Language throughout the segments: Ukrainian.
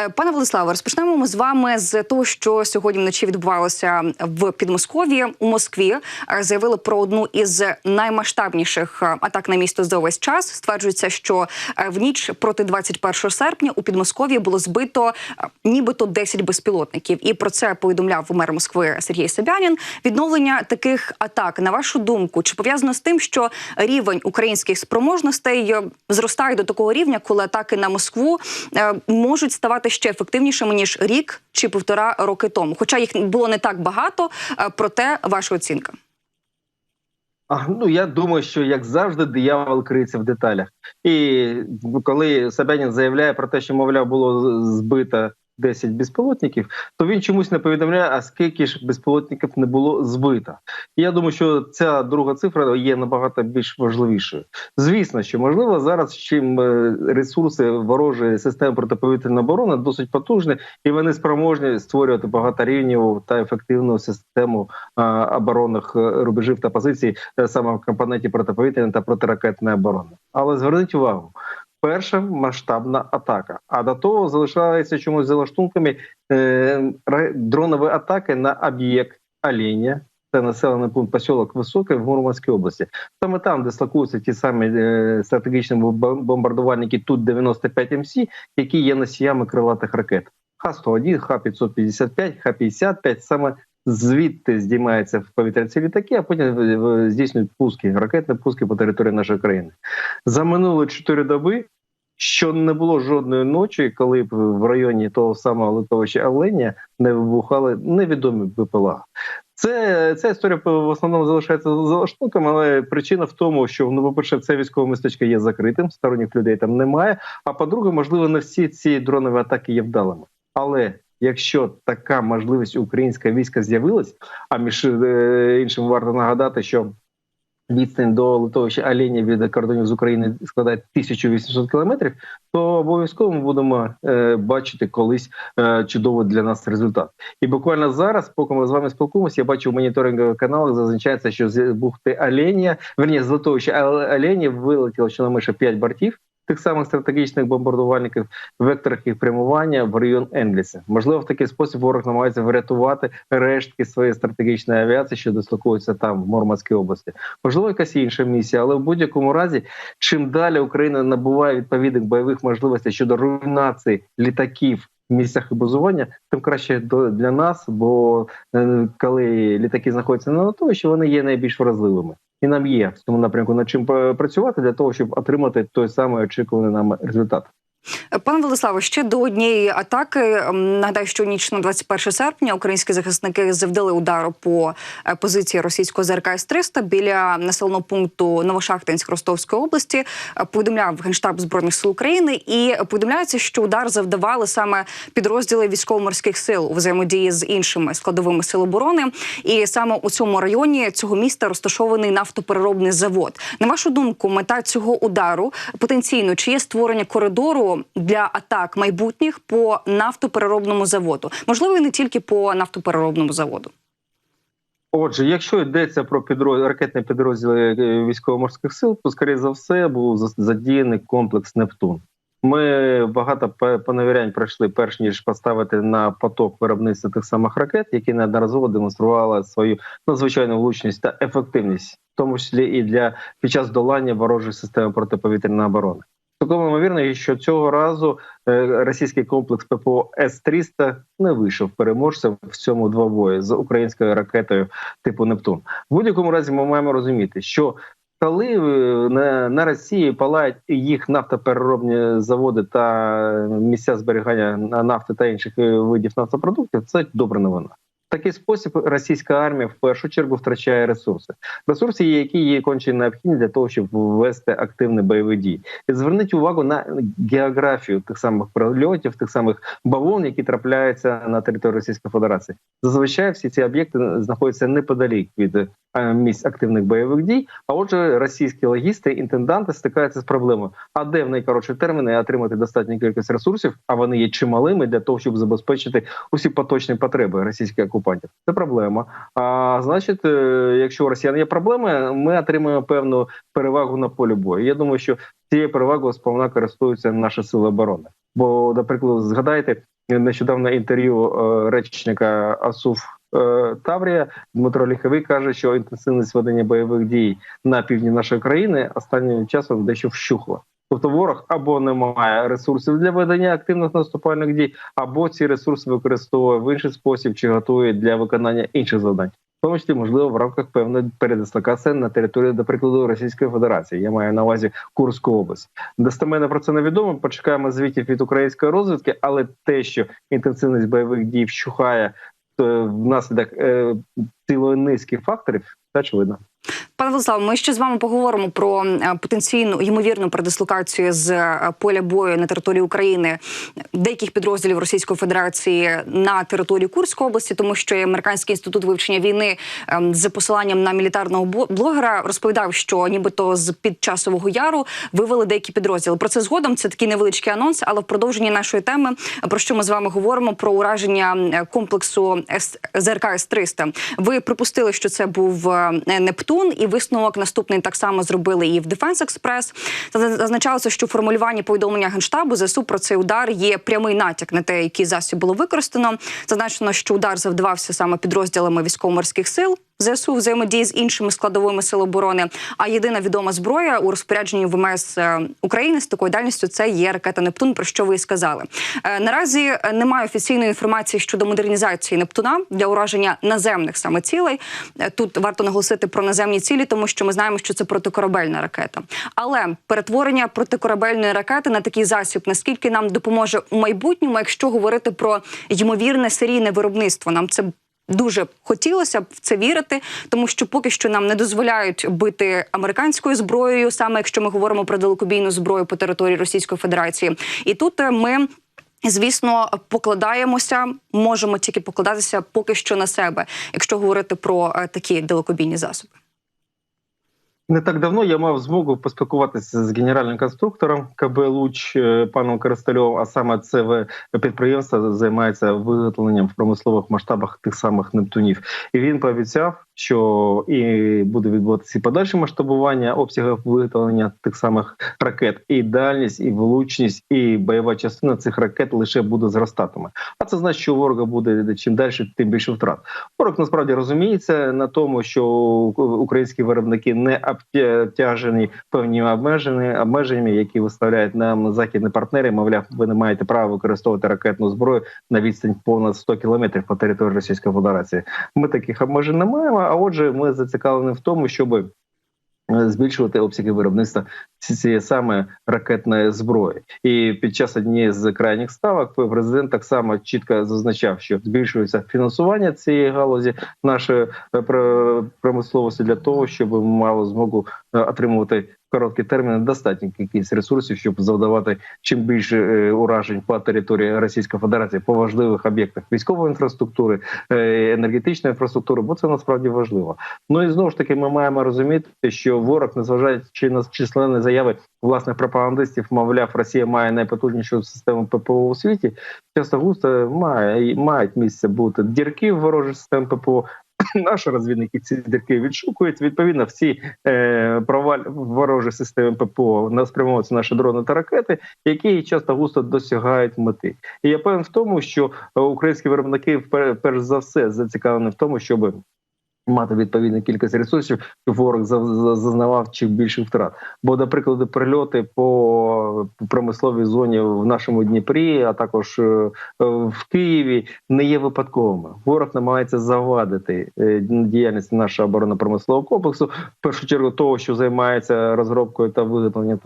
Е, Пане Владиславе, розпочнемо ми з вами з того, що сьогодні вночі відбувалося в Підмосков'ї у Москві. Е, Заявили про одну із наймасштабніших е, атак на місто за увесь час. Стверджується, що в ніч проти 21 серпня у Підмосков'ї було збито нібито 10 безпілотників. І про це повідомляв мер Москви Сергій Собянін. Відновлення таких атак, на вашу думку, чи пов'язано з тим, що рівень українських спроможностей зростає до такого рівня, коли атаки на Москву можуть ставати ще ефективнішими ніж рік чи півтора роки тому? Хоча їх було не так багато, е, проте ваша оцінка. А, ну я думаю, що як завжди, диявол криється в деталях. І коли Собянін заявляє про те, що мовляв було збито 10 безпілотників, то він чомусь не повідомляє, а скільки ж безпілотників не було збито. І я думаю, що ця друга цифра є набагато більш важливішою. Звісно, що можливо зараз чим е, ресурси ворожої системи протиповітряної оборони досить потужні, і вони спроможні створювати багаторівневу та ефективну систему оборонних е, рубежів та позицій е, саме в компоненті протиповітряної та протиракетної оборони. Але зверніть увагу. Перша масштабна атака. А до того залишається чомусь за лаштунками е, дронові атаки на об'єкт Оленя. Це населений пункт посілок Високе в Мурманській області. Саме там дислокуються ті самі е, стратегічні бом- бомбардувальники Ту-95 МС, які є носіями крилатих ракет. Х-101, Х-555, Х-55 саме звідти здіймаються в повітря ці літаки, а потім здійснюють пуски, ракетні пуски по території нашої країни. За минулі чотири доби, що не було жодної ночі, коли б в районі того самого литовища Оленя не вибухали невідомі БПЛА. Це ця історія в основному залишається за лаштунками, але причина в тому, що ну, по-перше, це військове містечко є закритим, сторонніх людей там немає. А по-друге, можливо, не всі ці дронові атаки є вдалими. Але якщо така можливість українська війська з'явилась, а між е, іншим варто нагадати, що відстань до литовища Оленя від кордонів з України складає 1800 кілометрів, то обов'язково ми будемо е, бачити колись е, чудовий для нас результат. І буквально зараз, поки ми з вами спілкуємося, я бачу в моніторингових каналах зазначається, що з бухти Оленя, верні, з литовища Оленя вилетіло щонайменше 5 бортів. Тих самих стратегічних бомбардувальників векторах їх прямування в район Енгліса. Можливо, в такий спосіб ворог намагається врятувати рештки своєї стратегічної авіації, що дислокується там в Мурманській області. Можливо, якась інша місія, але в будь-якому разі, чим далі Україна набуває відповідних бойових можливостей щодо руйнації літаків. в Місцях базування, тим краще для нас, бо е, коли літаки знаходяться на литовищі, вони є найбільш вразливими, і нам є в цьому напрямку над чим е, працювати для того, щоб отримати той самий очікуваний нами результат. Пане Владиславе, ще до однієї атаки. Нагадаю, що ніч на 21 серпня українські захисники завдали удару по е, позиції російського ЗРК С-300 біля населеного пункту Новошахтинськ Ростовської області. Е, Повідомляв генштаб збройних сил України, і повідомляється, що удар завдавали саме підрозділи військово-морських сил у взаємодії з іншими складовими сил оборони. І саме у цьому районі цього міста розташований нафтопереробний завод. На вашу думку, мета цього удару потенційно чи є створення коридору для атак майбутніх по нафтопереробному заводу? Можливо, і не тільки по нафтопереробному заводу. Отже, якщо йдеться про підрозділ ракетні підрозділи військово-морських сил, то скоріше за все був задіяний комплекс Нептун. Ми багато поневірянь пройшли, перш ніж поставити на поток виробництва тих самих ракет, які неодноразово демонстрували свою надзвичайну влучність та ефективність, в тому числі і для під час долання ворожої системи протиповітряної оборони. Такому ймовірно, що цього разу е, російський комплекс ППО С-300 не вийшов переможцем в цьому двобої з українською ракетою типу Нептун. В будь-якому разі ми маємо розуміти, що коли е, на, на Росії палають їх нафтопереробні заводи та місця зберігання на- нафти та інших е, видів нафтопродуктів, це добра новина. Такий спосіб російська армія в першу чергу втрачає ресурси. Ресурси, які є конче необхідні для того, щоб ввести активні бойові дії. І зверніть увагу на географію тих самих прольотів, тих самих бавовн, які трапляються на території Російської Федерації. Зазвичай всі ці об'єкти знаходяться неподалік від місць активних бойових дій. А отже, російські логісти, інтенданти стикаються з проблемою. А де в найкоротші терміни отримати достатню кількість ресурсів, а вони є чималими для того, щоб забезпечити усі поточні потреби російських окупантів. Це проблема. А значить, е, якщо у росіян є проблеми, ми отримаємо певну перевагу на полі бою. Я думаю, що цією перевагою сповна користуються наші сили оборони. Бо, наприклад, згадайте нещодавно інтерв'ю е, речника АСУФ е, Таврія Дмитро Ліховий каже, що інтенсивність ведення бойових дій на півдні нашої країни останнім часом дещо вщухла. Тобто ворог або не має ресурсів для ведення активних наступальних дій, або ці ресурси використовує в інший спосіб чи готує для виконання інших завдань. В тому числі, можливо, в рамках певної передислокації на території, до прикладу, Російської Федерації. Я маю на увазі Курську область. Достеменно про це невідомо. Почекаємо звітів від української розвідки, але те, що інтенсивність бойових дій вщухає внаслідок е, цілої низки факторів, це очевидно. Пане Владиславе, ми ще з вами поговоримо про е, потенційну ймовірну передислокацію з е, поля бою на території України деяких підрозділів Російської Федерації на території Курської області, тому що американський інститут вивчення війни ем, з посиланням на мілітарного блогера розповідав, що нібито з під часового яру вивели деякі підрозділи. Про це згодом це такий невеличкий анонс, але в продовженні нашої теми про що ми з вами говоримо про ураження комплексу С- ЗРК С-300. Ви припустили, що це був е, Нептун, і висновок наступний так само зробили і в Express. Та Зазначалося, що в формулюванні повідомлення генштабу ЗСУ про цей удар є прямий натяк на те, який засіб було використано. Зазначено, що удар завдавався саме підрозділами військово-морських сил. ЗСУ взаємодії з іншими складовими сил оборони. А єдина відома зброя у розпорядженні ВМС е, України з такою дальністю це є ракета Нептун. Про що ви і сказали? Е, Наразі е, немає офіційної інформації щодо модернізації Нептуна для ураження наземних саме цілей. Тут варто наголосити про наземні цілі, тому що ми знаємо, що це протикорабельна ракета. Але перетворення протикорабельної ракети на такий засіб, наскільки нам допоможе у майбутньому, якщо говорити про ймовірне серійне виробництво, нам це Дуже хотілося б в це вірити, тому що поки що нам не дозволяють бити американською зброєю, саме якщо ми говоримо про далекобійну зброю по території Російської Федерації. І тут е, ми. Звісно, покладаємося, можемо тільки покладатися поки що на себе, якщо говорити про е, такі далекобійні засоби. Не так давно я мав змогу поспілкуватися з генеральним конструктором КБ Луч е, паном Коростельовим, а саме це підприємство займається виготовленням в промислових масштабах тих самих Нептунів. І він пообіцяв, що і буде відбуватися подальше масштабування обсягів виготовлення тих самих ракет, і дальність, і влучність, і бойова частина цих ракет лише буде зростатиме. А це значить, що ворога буде чим далі, тим більше втрат. Ворог насправді розуміється на тому, що українські виробники не обтяжені певними обмеженнями, обмеженнями, які виставляють нам західні партнери. Мовляв, ви не маєте права використовувати ракетну зброю на відстань понад 100 кілометрів по території Російської Федерації. Ми таких обмежень не маємо. А отже, ми зацікавлені в тому, щоб збільшувати обсяги виробництва цієї саме ракетної зброї, і під час однієї з крайніх ставок президент так само чітко зазначав, що збільшується фінансування цієї галузі нашої е, промисловості для того, щоб ми мали змогу е, отримувати короткі терміни достатню кількість ресурсів, щоб завдавати чим більше е, уражень по території Російської Федерації по важливих об'єктах військової інфраструктури, енергетичної інфраструктури, бо це насправді важливо. Ну і знову ж таки, ми маємо розуміти, що ворог, незважаючи на численні заяви власних пропагандистів, мовляв, Росія має найпотужнішу систему ППО у світі. Часто густо має мають місце бути дірки в ворожій системі ППО. Наші розвідники ці дірки відшукують. Відповідно, всі е, проваль ворожі системи ППО спрямовуються наші дрони та ракети, які часто густо досягають мети. І я певен в тому, що українські виробники перш за все зацікавлені в тому, щоб мати відповідну кількість ресурсів, щоб ворог зазнавав чим більше втрат. Бо, до прикладу, прильоти по промисловій зоні в нашому Дніпрі, а також е, в Києві, не є випадковими. Ворог намагається завадити е, діяльність нашого оборонно-промислового комплексу, в першу чергу того, що займається розробкою та виготовленням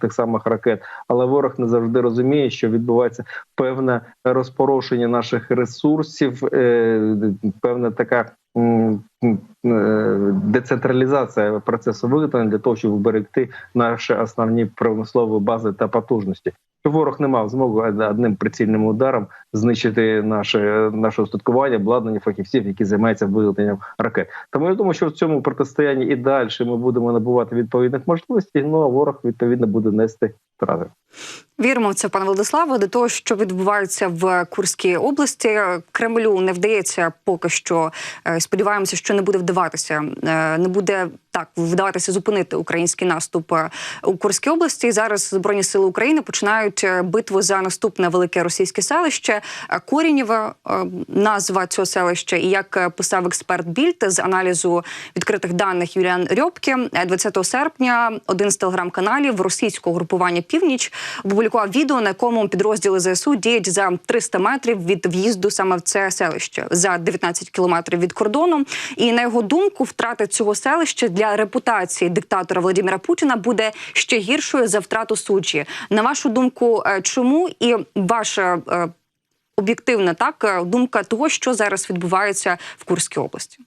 тих самих ракет. Але ворог не завжди розуміє, що відбувається певне розпорошення наших ресурсів, е, певна така. Е, Децентралізація процесу виготовлення для того, щоб вберегти наші основні промислові бази та потужності. Ворог не мав змоги одним прицільним ударом знищити наше наше устаткування, обладнання фахівців, які займаються виготовленням ракет. Тому я думаю, що в цьому протистоянні і далі ми будемо набувати відповідних можливостей. Ну а ворог відповідно буде нести втрати. Віримо в це, пане Владиславе. До того, що відбувається в Курській області, Кремлю не вдається поки що. е, Сподіваємося, що не буде вдаватися, е, не буде так вдаватися зупинити український наступ е, у Курській області. Зараз збройні сили України починають битву за наступне велике російське селище. Е, Корінєве е, назва цього селища. І як е, писав експерт Більд з аналізу відкритих даних Юліан Рьобки, е, 20 серпня один з телеграм-каналів російського групування Північ опублікував відео, на якому підрозділи ЗСУ діють за 300 метрів від в'їзду саме в це селище за 19 кілометрів від кордону. І на його думку, втрата цього селища для репутації диктатора Владимира Путіна буде ще гіршою за втрату суджі. На вашу думку, чому і ваша об'єктивна так е, думка того, що зараз відбувається в Курській області?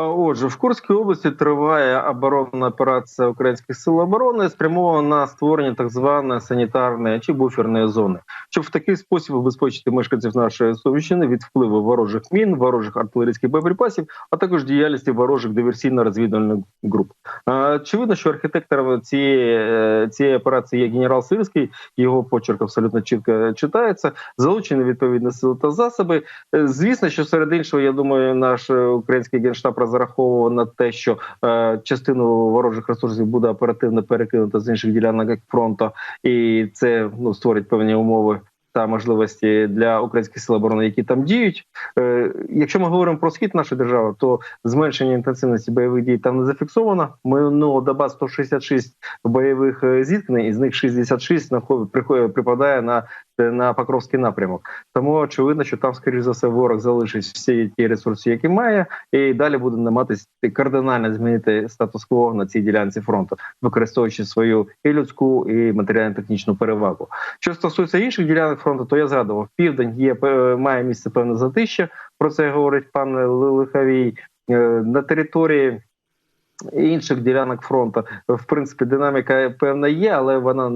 Отже, в Курській області триває оборонна операція українських сил оборони, спрямована на створення так званої санітарної чи буферної зони, щоб в такий спосіб убезпечити мешканців нашої Сумщини від впливу ворожих мін, ворожих артилерійських боєприпасів, а також діяльності ворожих диверсійно-розвідувальних груп. Очевидно, що архітектором цієї, е, цієї операції є генерал Сирський. Його почерк абсолютно чітко читається. Залучені відповідні сили та засоби. Е, Звісно, що серед іншого, я думаю, наш е, український генштаб розраховував на те, що е, частину ворожих ресурсів буде оперативно перекинуто з інших ділянок фронту, і це ну створить певні умови. Та можливості для українських сил оборони, які там діють. Е, якщо ми говоримо про схід нашої держави, то зменшення інтенсивності бойових дій там не зафіксовано. Минуло доба 166 бойових е, зіткнень, із них 66 наход- приходить- припадає на, на Покровський напрямок. Тому очевидно, що там, скоріш за все, ворог залишить всі ті ресурси, які має, і далі буде намагатися кардинально змінити статус-кво на цій ділянці фронту, використовуючи свою і людську, і матеріально-технічну перевагу. Що стосується інших ділянок фронту, то я згадував південь є е, має місце певне затища. Про це говорить пан Лиховій Е, на території. Інших ділянок фронту в принципі динаміка певна є, але вона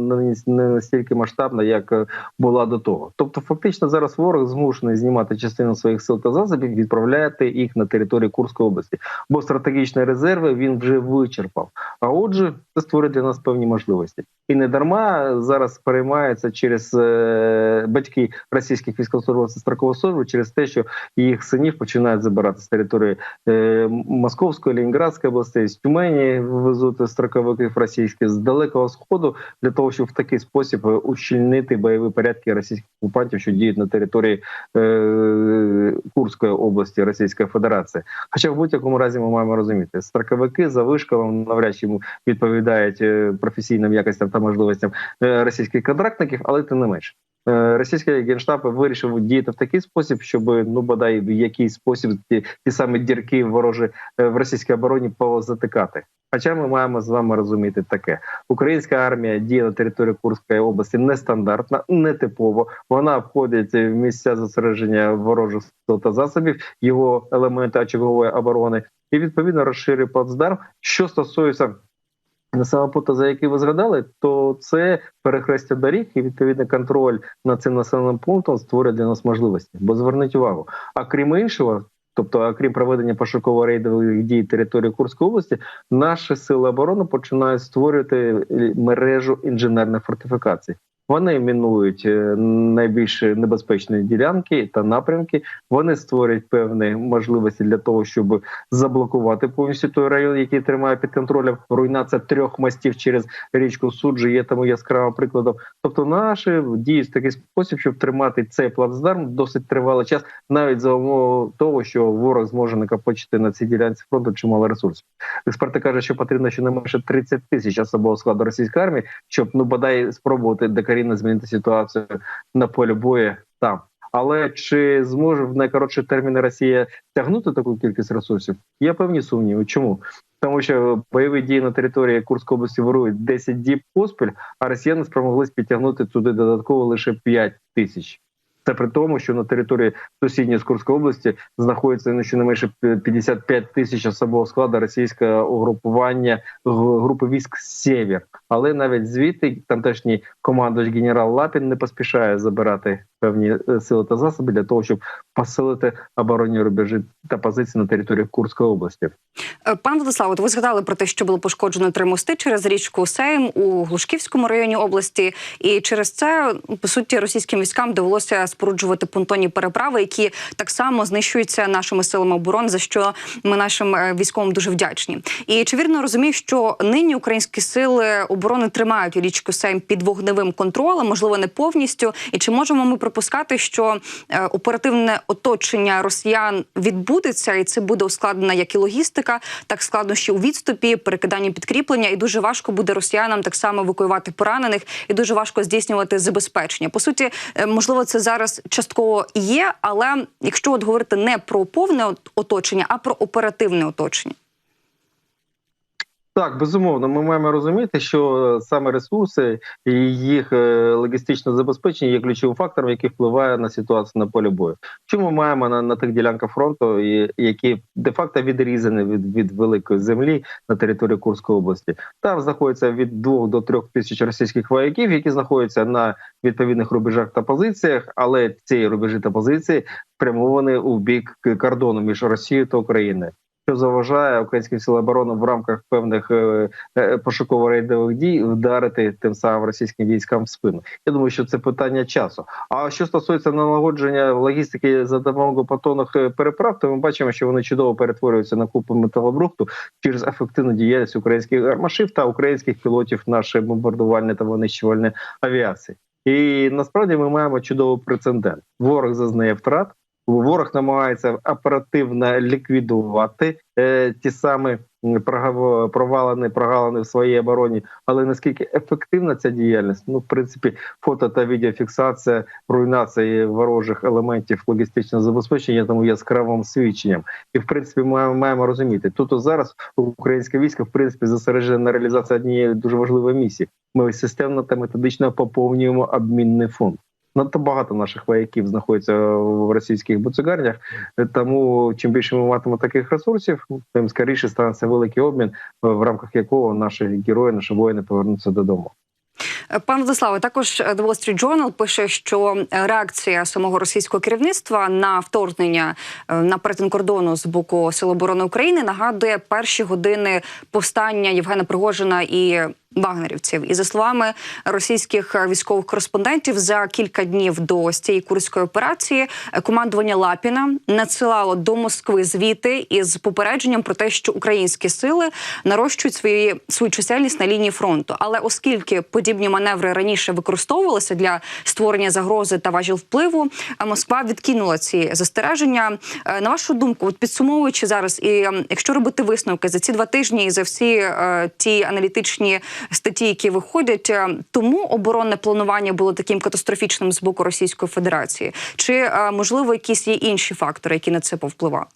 не настільки масштабна, як е, була до того. Тобто, фактично зараз ворог змушений знімати частину своїх сил та засобів, відправляти їх на територію Курської області, бо стратегічні резерви він вже вичерпав. А отже, це створює для нас певні можливості, і не дарма зараз переймаються через е, батьки російських військовослужбовців строкового служби через те, що їх синів починають забирати з території е, Московської, Ленінградської областей, з Тюмені везуть строковиків російських з далекого сходу для того, щоб в такий спосіб ущільнити бойові порядки російських окупантів, що діють на території е, Курської області Російської Федерації. Хоча в будь-якому разі ми маємо розуміти, строковики за вишколом навряд чи відповідають е, професійним якостям та можливостям е, російських контрактників, але тим не менше. Е, Російський генштаб вирішив діяти в такий спосіб, щоб ну бодай в якийсь спосіб ті, ті самі дірки ворожі е, в російській обороні позатикати. Хоча ми маємо з вами розуміти таке: українська армія діє на території Курської області нестандартна, нетипово. Вона входить в місця зосередження ворожих сил та засобів, його елементи очагової оборони, і відповідно розширює плацдарм. Що стосується населеного пункту, за який ви згадали, то це перехрестя доріг і відповідний контроль над цим населеним пунктом створює для нас можливості. Бо зверніть увагу, а крім іншого. Тобто, окрім проведення пошуково-рейдових дій території Курської області, наші сили оборони починають створювати мережу інженерних фортифікацій. Вони мінують е, найбільш небезпечні ділянки та напрямки. Вони створюють певні можливості для того, щоб заблокувати повністю той район, який тримає під контролем руйнація трьох мостів через річку Суджі. Є тому яскравим прикладом. Тобто, наші діють в такий спосіб, щоб тримати цей плацдарм досить тривалий час, навіть за умови того, що ворог зможе накопичити на цій ділянці фронту чимало ресурсів. Експерти кажуть, що потрібно щонайменше 30 тисяч особового складу російської армії, щоб ну бодай спробувати докорінно змінити ситуацію на полі бою там. Але чи зможе в найкоротші терміни Росія тягнути таку кількість ресурсів? Є певні сумніви. Чому? Тому що бойові дії на території Курської області ворують 10 діб поспіль, а росіяни спромоглись підтягнути туди додатково лише 5 тисяч. Це при тому, що на території сусідньої з Курської області знаходиться ну, щонайменше 55 тисяч особового складу російського угрупування групи військ Сєвєр. Але навіть звідти тамтешній командувач генерал Лапін не поспішає забирати певні е, сили та засоби для того, щоб посилити оборонні рубежі та позиції на території Курської області. Е, Пан Владислав, от ви згадали про те, що було пошкоджено три мости через річку Сейм у Глушківському районі області, і через це по суті російським військам довелося споруджувати понтонні переправи, які так само знищуються нашими силами оборони, за що ми нашим е, військовим дуже вдячні. І чи вірно розумію, що нині українські сили оборони тримають річку Сейм під вогневим контролем, можливо, не повністю. І чи можемо ми припускати, що е, оперативне оточення росіян відбудеться, і це буде ускладнена як і логістика, так складнощі у відступі, перекидання підкріплення, і дуже важко буде росіянам так само евакуювати поранених, і дуже важко здійснювати забезпечення. По суті, е, можливо, це зараз частково є, але якщо от говорити не про повне оточення, а про оперативне оточення. Так, безумовно, ми маємо розуміти, що саме ресурси і їх е, логістичне забезпечення є ключовим фактором, який впливає на ситуацію на полі бою. Що ми маємо на, на тих ділянках фронту, які де-факто відрізані від, від великої землі на території Курської області? Там знаходиться від 2 до 3 тисяч російських вояків, які знаходяться на відповідних рубежах та позиціях, але ці рубежі та позиції спрямовані у бік кордону між Росією та Україною що заважає українським силам оборони в рамках певних е, е, пошуково-рейдових дій вдарити тим самим російським військам в спину. Я думаю, що це питання часу. А що стосується налагодження логістики за допомогою потонних е, переправ, то ми бачимо, що вони чудово перетворюються на купу металобрухту через ефективну діяльність українських армашів та українських пілотів нашої бомбардувальної та винищувальної авіації. І насправді ми маємо чудовий прецедент. Ворог зазнає втрат. Ворог намагається оперативно ліквідувати е, ті самі провалини, прогалини в своїй обороні. Але наскільки ефективна ця діяльність? Ну, в принципі, фото та відеофіксація руйнації ворожих елементів логістичного забезпечення тому яскравим свідченням. І в принципі, ми маємо, розуміти, тут зараз українське військо в принципі зосереджене на реалізації однієї дуже важливої місії. Ми системно та методично поповнюємо обмінний фонд. Надто багато наших вояків знаходиться в російських буцегарнях, тому чим більше ми матимемо таких ресурсів, тим скоріше станеться великий обмін, в рамках якого наші герої, наші воїни повернуться додому. Пан Владиславе, також The Wall Street Journal пише, що реакція самого російського керівництва на вторгнення е, на перетин кордону з боку Сил оборони України нагадує перші години повстання Євгена Пригожина і. Вагнерівців і за словами російських військових кореспондентів, за кілька днів до цієї курської операції е, командування Лапіна надсилало до Москви звіти із попередженням про те, що українські сили нарощують свої свою чисельність на лінії фронту. Але оскільки подібні маневри раніше використовувалися для створення загрози та важіл впливу, е, Москва відкинула ці застереження. Е, На вашу думку, от підсумовуючи зараз, і ем, якщо робити висновки за ці два тижні і за всі е, ті аналітичні статті, які виходять, е, тому оборонне планування було таким катастрофічним з боку Російської Федерації, чи можливо якісь є інші фактори, які на це повпливали?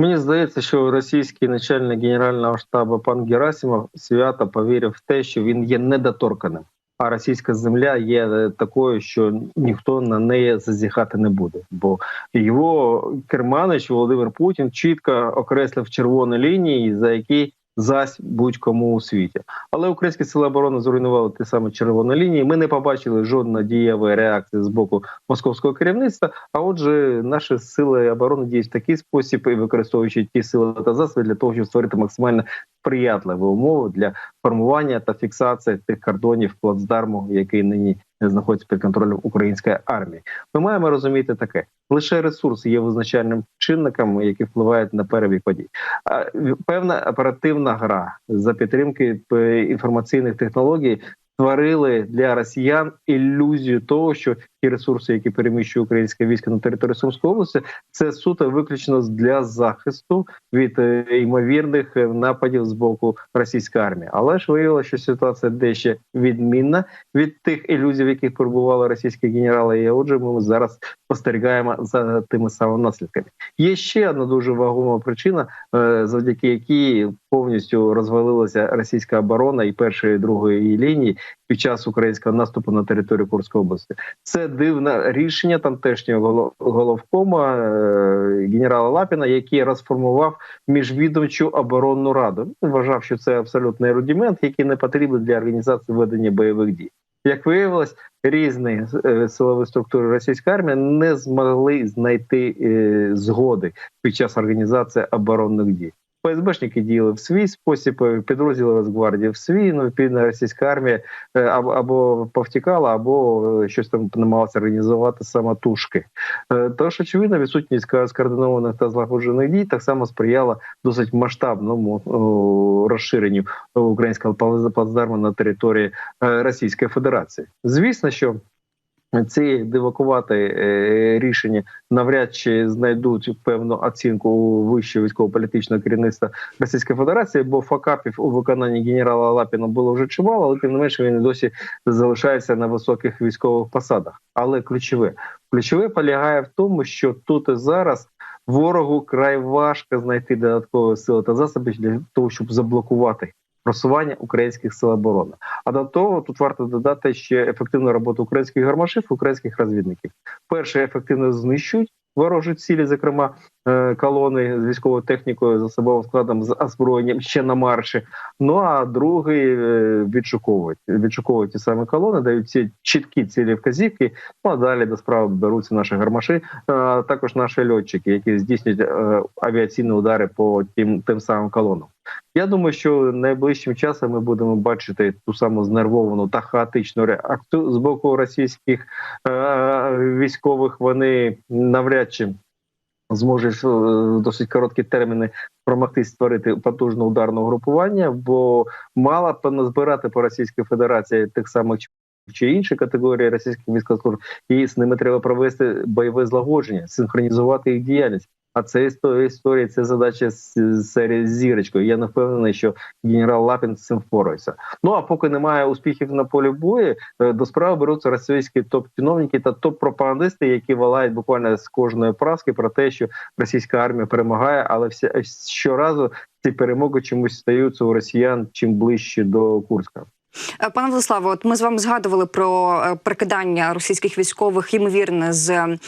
Мені здається, що російський начальник генерального штабу пан Герасимов свято повірив в те, що він є недоторканим. А російська земля є такою, що ніхто на неї зазіхати не буде. Бо його керманич Володимир Путін чітко окреслив червоні лінії, за які зась будь-кому у світі. Але українські сили оборони зруйнували ті самі червоні лінії. Ми не побачили жодної дієвої реакції з боку московського керівництва. А отже, наші сили оборони діють в такий спосіб, і використовуючи ті сили та засоби для того, щоб створити максимально сприятливі умови для формування та фіксації тих кордонів плацдарму, який нині знаходиться під контролем української армії. Ми маємо розуміти таке: лише ресурси є визначальним чинником, які впливають на перебіг подій. А, Певна оперативна гра за підтримки е, інформаційних технологій. Створили для росіян ілюзію того, що ті ресурси, які переміщує українське військо на території Сумської області, це суто виключно для захисту від е, ймовірних е, нападів з боку російської армії. Але ж виявилося, що ситуація дещо відмінна від тих ілюзій, в яких перебували російські генерали. І отже, ми зараз спостерігаємо за тими самими наслідками. Є ще одна дуже вагома причина, е, завдяки якій повністю розвалилася російська оборона і першої і другої лінії під час українського наступу на територію Курської області. Це дивне рішення тамтешнього головкома е, генерала Лапіна, який розформував міжвідомчу оборонну раду. Вважав, що це абсолютний рудимент, який не потрібен для організації ведення бойових дій. як виявилось, різні е, силові структури російської армії не змогли знайти е, згоди під час організації оборонних дій. ФСБшники діяли в свій спосіб, е, підрозділи Росгвардії в свій, ну відповідно російська армія е, або, або повтікала, або е, щось там намагалася організувати самотужки. Тож, очевидно, відсутність скоординованих та злагоджених дій так само сприяла досить масштабному розширенню українського плац- плацдарму на території Російської Федерації. Звісно, що ці дивакувати е, рішення навряд чи знайдуть певну оцінку у вищого військово-політичного керівництва Російської Федерації, бо факапів у виконанні генерала Лапіна було вже чимало, але тим не менше він досі залишається на високих військових посадах. Але ключове ключове полягає в тому, що тут і зараз ворогу край важко знайти додаткові сили та засоби для того, щоб заблокувати просування українських сил оборони. А до того тут варто додати ще ефективну роботу українських гармашів, українських розвідників. Перше ефективно знищують ворожі цілі, зокрема е, колони з військовою технікою, з особовим складом, з озброєнням ще на марші. Ну а другий е, відшуковують. Відшуковують ті самі колони, дають ці чіткі цілі вказівки. Ну а далі до справи беруться наші гармаші, е, а також наші льотчики, які здійснюють авіаційні удари по тим тим самим колонам. Я думаю, що найближчим часом ми будемо бачити ту саму знервовану та хаотичну реакцію з боку російських е, військових. Вони навряд чи зможуть е, в досить короткі терміни промогти створити потужне ударне групування, бо мало поназбирати по Російській Федерації тих самих чи інші категорії російських військовослужб, і з ними треба провести бойове злагодження, синхронізувати їх діяльність. А це історія, це задача з серії зірочкою. Я не впевнений, що генерал Лапін з цим впорається. Ну а поки немає успіхів на полі бою, е, до справи беруться російські топ-чиновники та топ-пропагандисти, які валають буквально з кожної праски про те, що російська армія перемагає, але всі щоразу ці перемоги чомусь стаються у росіян чим ближче до Курська. Е, Пане Владиславе, от ми з вами згадували про е, прикидання російських військових, ймовірне, з е,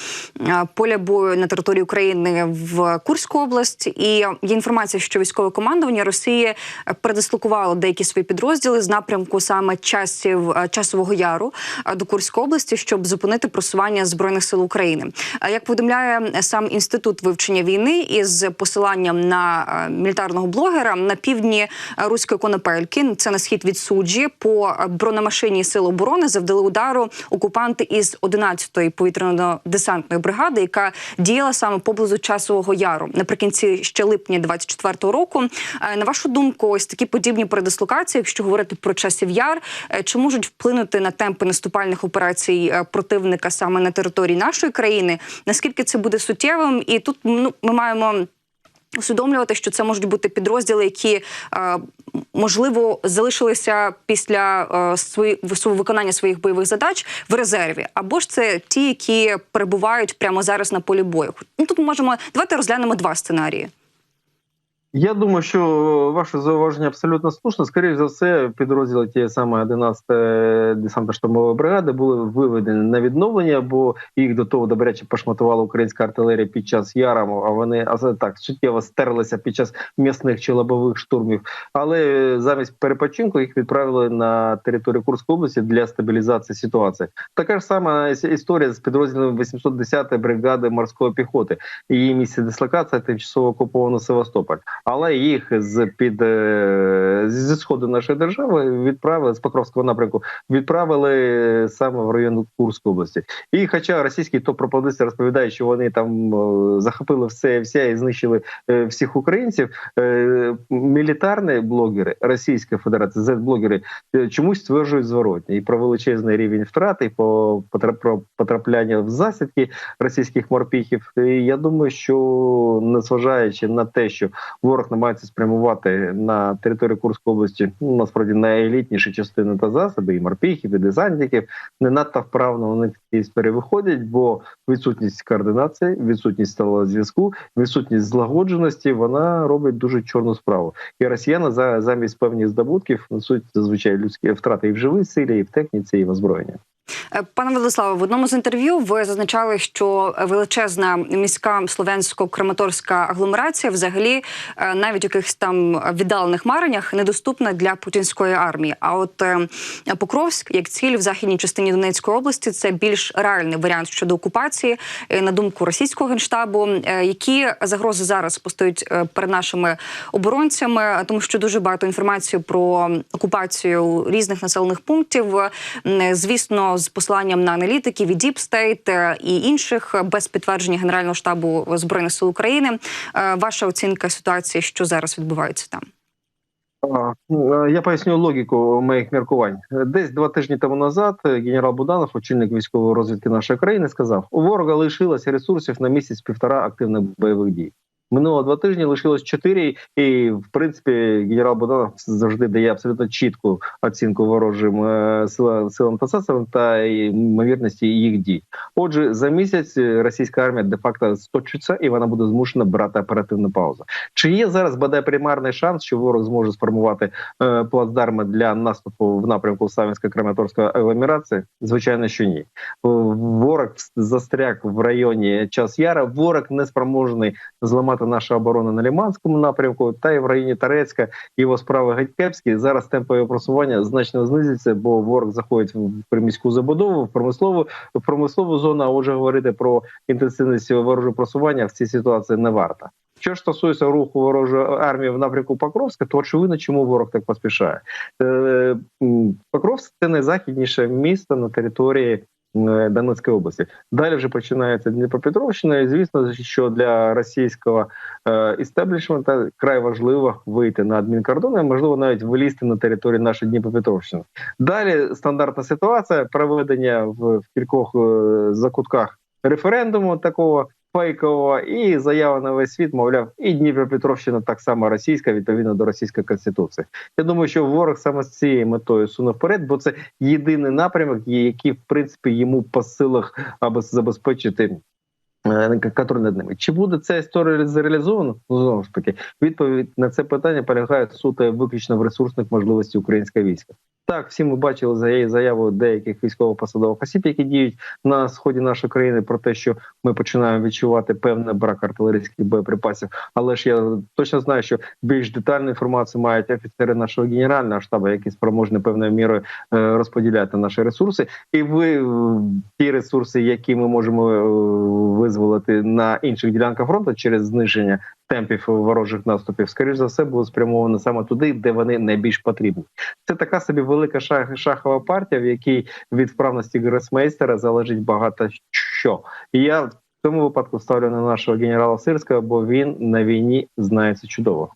поля бою на території України в Курську область. І є інформація, що військове командування Росії передислокувало деякі свої підрозділи з напрямку саме часів часового яру до Курської області, щоб зупинити просування збройних сил України. Як повідомляє сам інститут вивчення війни із посиланням на мілітарного блогера на півдні руської конопельки, це на схід від суджі, по бронемашині сил оборони завдали удару окупанти із 11-ї повітряно-десантної бригади, яка діяла саме поблизу часового яру наприкінці ще липня 24-го року. Е, На вашу думку, ось такі подібні передислокації, якщо говорити про часів яр, е, чи можуть вплинути на темпи наступальних операцій е, противника саме на території нашої країни? Наскільки це буде суттєвим? І тут ну ми маємо. Усвідомлювати, що це можуть бути підрозділи, які е, можливо залишилися після е, свої, виконання своїх бойових задач в резерві, або ж це ті, які перебувають прямо зараз на полі бою. Ну тут можемо давайте розглянемо два сценарії. Я думаю, що ваше зауваження абсолютно слушне. Скоріше за все, підрозділи тієї саме 11 десантно-штурмової бригади були виведені на відновлення, бо їх до того добряче пошматувала українська артилерія під час ярому. А вони а так суттєво стерлися під час м'ясних чи лобових штурмів. Але замість перепочинку їх відправили на територію Курської області для стабілізації ситуації. Така ж сама історія з підрозділом 810 бригади морської піхоти. Її місце дислокація тимчасово окуповано Севастополь але їх з під е, зі сходу нашої держави відправили з Покровського напрямку, відправили саме в район Курської області. І, хоча російські топ пропагандисти розповідають, що вони там е, захопили все, вся і знищили е, всіх українців, мілітарні блогери Російської Федерації, Z-блогери, е, чомусь стверджують зворотні і про величезний рівень втрат, і по про потрапляння в засідки російських морпіхів. І я думаю, що незважаючи на те, що ворог намагається спрямувати на територію Курської області ну, насправді найелітніші частини та засоби, і морпіхів, і десантників, не надто вправно вони в цій історії виходять, бо відсутність координації, відсутність сталого зв'язку, відсутність злагодженості вона робить дуже чорну справу. І росіяни за замість певних здобутків несуть зазвичай людські втрати і в живій силі, і в техніці, і в озброєнні. Е, Пане Владиславе, в одному з інтерв'ю ви зазначали, що величезна міська слов'янсько-краматорська агломерація, взагалі, е, навіть у якихось там віддалених мареннях, недоступна для путінської армії. А от е, Покровськ, як ціль в західній частині Донецької області, це більш реальний варіант щодо окупації. На думку російського генштабу, які загрози зараз постають перед нашими оборонцями, тому що дуже багато інформації про окупацію різних населених пунктів. М, З посиланням на аналітиків і Deep State е, і інших е, без підтвердження Генерального штабу збройних сил України. Е, Ваша оцінка ситуації, що зараз відбувається там? Ну, Я поясню логіку моїх міркувань. Десь два тижні тому назад генерал Буданов, очільник військової розвідки нашої країни, сказав: у ворога лишилося ресурсів на місяць-півтора активних бойових дій. Минуло два тижні, лишилось чотири, і в принципі генерал Буданов завжди дає абсолютно чітку оцінку ворожим е, силам силам та засобам та ймовірності їх дій. Отже, за місяць російська армія де-факто сточиться, і вона буде змушена брати оперативну паузу. Чи є зараз бодай примарний шанс, що ворог зможе сформувати е, плацдарми для наступу в напрямку Савінсько-Краматорської агломерації? Звичайно, що ні. Е, Ворог застряг в районі час яра. Ворог не спроможний зламати нашу оборону на Ліманському напрямку, та й в районі Тарецька його справи геть кепські. Зараз темпи його просування значно знизяться, бо ворог заходить в приміську забудову, в промислову в промислову зону. А отже, говорити про інтенсивність ворожого просування в цій ситуації не варто. Що ж стосується руху ворожої армії в напрямку Покровська, то очевидно, чому ворог так поспішає. Е, Покровськ це найзахідніше місто на території Донецької області. Далі вже починається Дніпропетровщина, і звісно, що для російського е, істеблішмента край важливо вийти на адмінкордон, і можливо навіть вилізти на територію нашої Дніпропетровщини. Далі стандартна ситуація проведення в, в кількох е, закутках референдуму такого фейкового і заява на весь світ, мовляв, і Дніпропетровщина так само російська, відповідно до російської конституції. Я думаю, що ворог саме з цією метою суне вперед, бо це єдиний напрямок, який в принципі йому по силах аби забезпечити. Е, контроль над ними. Чи буде ця історія реалізована? Ну, знову ж таки, відповідь на це питання полягає суто виключно в ресурсних можливостей українського війська. Так, всі ми бачили за заяву деяких військово-посадових осіб, які діють на сході нашої країни, про те, що ми починаємо відчувати певний брак артилерійських боєприпасів. Але ж я точно знаю, що більш детальну інформацію мають офіцери нашого генерального штабу, які спроможні певною мірою е, розподіляти наші ресурси. І ви ті ресурси, які ми можемо е, визволити на інших ділянках фронту через зниження темпів ворожих наступів, скоріш за все, було спрямовано саме туди, де вони найбільш потрібні. Це така собі велика шах, шахова партія, в якій від вправності гросмейстера залежить багато що. І я в цьому випадку ставлю на нашого генерала Сирського, бо він на війні знається чудово.